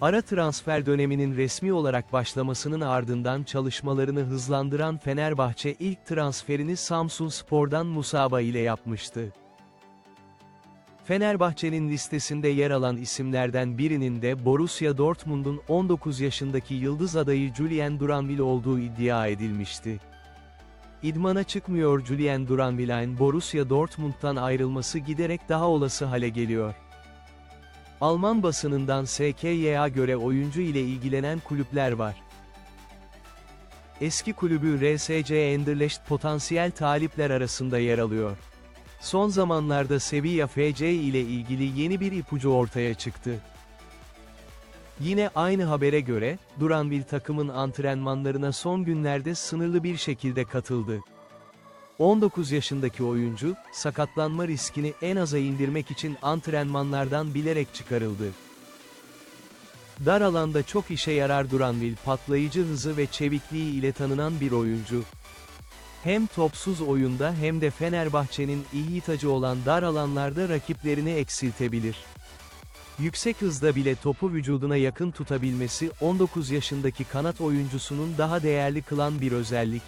Ara transfer döneminin resmi olarak başlamasının ardından çalışmalarını hızlandıran Fenerbahçe ilk transferini Samsun Spor'dan Musaba ile yapmıştı. Fenerbahçe'nin listesinde yer alan isimlerden birinin de Borussia Dortmund'un 19 yaşındaki yıldız adayı Julien Duranville olduğu iddia edilmişti. İdmana çıkmıyor Julien Duranville'in Borussia Dortmund'dan ayrılması giderek daha olası hale geliyor. Alman basınından SKY'a göre oyuncu ile ilgilenen kulüpler var. Eski kulübü RSC Anderlecht potansiyel talipler arasında yer alıyor. Son zamanlarda Sevilla FC ile ilgili yeni bir ipucu ortaya çıktı. Yine aynı habere göre, Duranville takımın antrenmanlarına son günlerde sınırlı bir şekilde katıldı. 19 yaşındaki oyuncu, sakatlanma riskini en aza indirmek için antrenmanlardan bilerek çıkarıldı. Dar alanda çok işe yarar Duranville patlayıcı hızı ve çevikliği ile tanınan bir oyuncu. Hem topsuz oyunda hem de Fenerbahçe'nin iyi tacı olan dar alanlarda rakiplerini eksiltebilir. Yüksek hızda bile topu vücuduna yakın tutabilmesi 19 yaşındaki kanat oyuncusunun daha değerli kılan bir özellik.